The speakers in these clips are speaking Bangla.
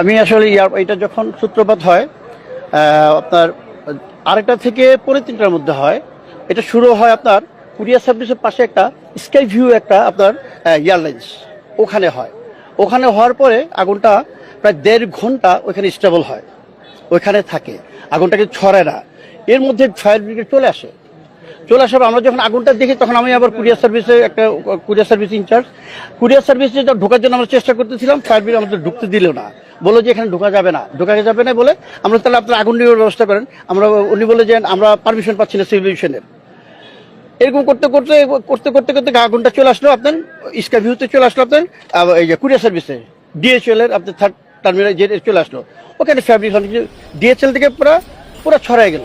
আমি আসলে এটা যখন সূত্রপাত হয় আপনার, আরেকটা থেকে পনেরো তিনটার মধ্যে হয়। এটা শুরু হয় আপনার কুরিয়ার সার্ভিসের পাশে একটা স্কাই ভিউ একটা আপনার এয়ারলাইন্স। ওখানে হয়। ওখানে হওয়ার পরে আগুনটা প্রায় দেড় ঘণ্টা ওইখানে স্টেবল হয়। ওইখানে থাকে। আগুনটাকে ছড়ায় না। এর মধ্যে ফায়ার ব্রিগেড চলে আসে। চলে আসার আমরা যখন আগুনটা দেখি, তখন আমি আবার কুরিয়ার সার্ভিসে একটা কুরিয়ার সার্ভিস ইনচার্জ কুরিয়ার সার্ভিসে ঢোকার জন্য আমরা চেষ্টা করতেছিলাম ফায়ার আমাদের ঢুকতে দিল না। বলল যে এখানে ঢোকা যাবে না। ঢোকা যাবে না বলে আমরা তাহলে আপনার আগুন নেওয়ার ব্যবস্থা করেন। আমরা, উনি বলে যে আমরা পারমিশন পাচ্ছি না সিভিলেশনের এরকম করতে করতে করতে করতে করতে আগুনটা চলে আসলো আপনার স্কাই ভিউতে চলে আসলো আপনার এই যে কুরিয়ার সার্ভিসে ডিএচএল এর আপনার থার্ড টার্মিনাল যে চলে আসলো। ওখানে ফ্যাব্রিক ডিএচএল থেকে পুরো পুরো ছড়ায় গেল।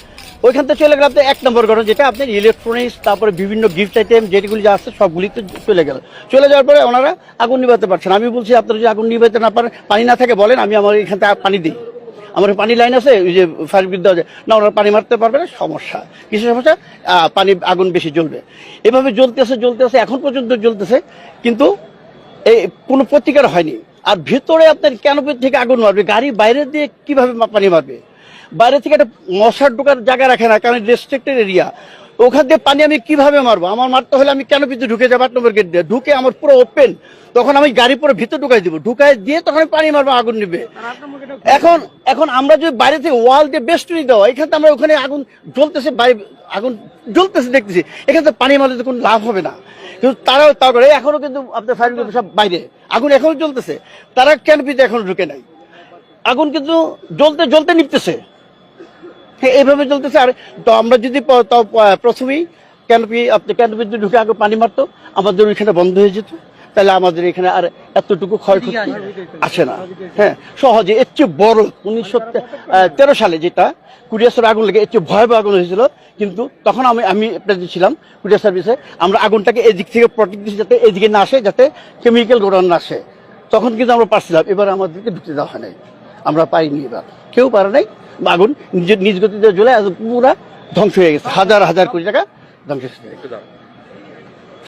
ওইখান থেকে চলে গেল আপনার এক নম্বর ঘটনা যেটা, আপনার ইলেকট্রনিক্স তারপরে বিভিন্ন গিফট আইটেম যেগুলি যা আছে সবগুলিতে চলে গেল। চলে যাওয়ার পরে ওনারা আগুন নিভাতে পারছেন। আমি বলছি, আপনারা যদি আগুন নিভাতে না পারেন, পানি না থাকে বলেন, আমি আমার এখান থেকে পানি দিই। আমার পানি লাইন আছে, ওই যে ফায়ার দেওয়া যায় না, ওনারা পানি মারতে পারবে না, সমস্যা। কিছু সমস্যা? পানি, আগুন বেশি জ্বলবে। এভাবে জ্বলতেছে জ্বলতেছে, এখন পর্যন্ত জ্বলতেছে, কিন্তু এই কোনো প্রতিকার হয়নি। আর ভিতরে আপনার ক্যানোপি থেকে আগুন মারবে? গাড়ি বাইরে দিয়ে কীভাবে পানি মারবে? বাইরে থেকে একটা মশার ঢোকার জায়গা রাখে না কারণ রেস্ট্রিক্টেড এরিয়া ওখান দিয়ে পানি আমি কীভাবে মারবো? আমার মারতে হলে আমি ক্যানোপিতে ঢুকে যাব আট নম্বর গেট দিয়ে? ঢুকে আমার পুরো ওপেন তখন আমি গাড়ি পুরো ভিতরে ঢুকাই দিব। ঢুকাই দিয়ে তখন পানি মারবো আগুন নিবে। এখন এখন আমরা যদি বাইরে থেকে ওয়াল দিয়ে বেস্টুরি দেওয়া এখানে তো আমরা ওখানে আগুন জ্বলতেছে বাইরে আগুন জ্বলতেছে দেখতেছি। এখানে তো পানি মারলে তো কোনো লাভ হবে না। কিন্তু তারাও তারপরে এখনও কিন্তু আপনার ফায়ার ব্রিগেড সব বাইরে। আগুন এখনও জ্বলতেছে। তারা কেন ক্যানপিতে এখনও ঢুকে নাই? আগুন কিন্তু জ্বলতে জ্বলতে নিপতেছে। এইভাবে চলতেছে। আর তো আমরা যদি প্রথমেই ক্যানপি আপনি ক্যানপিতে ঢুকে আগে পানি মারতো আমাদের ওইখানে বন্ধ হয়ে যেত। তাহলে আমাদের এখানে আর এতটুকু ক্ষয়ক্ষতি আসে না। হ্যাঁ সহজে এর চেয়ে বড় উনিশশো তেরো সালে যেটা কুরিয়াসের আগুন লেগে এর চেয়ে ভয়াবহ আগুন হয়েছিল। কিন্তু তখন আমি আমি প্রেজেন্ট ছিলাম কুরিয়ার সার্ভিসে। আমরা আগুনটাকে এদিক থেকে প্রটেক্ট দিচ্ছি যাতে এদিকে না আসে যাতে কেমিক্যাল গোডাউন না আসে। তখন কিন্তু আমরা পারছিলাম এবার আমাদেরকে ঢুকতে দেওয়া হয় নাই। আমরা পাইনি এবার। কেউ পারে নাই। আগুন নিজ গতিতে জ্বলে পুরা ধ্বংস হয়ে গেছে। হাজার হাজার কোটি টাকা ধ্বংস হয়ে গেছে।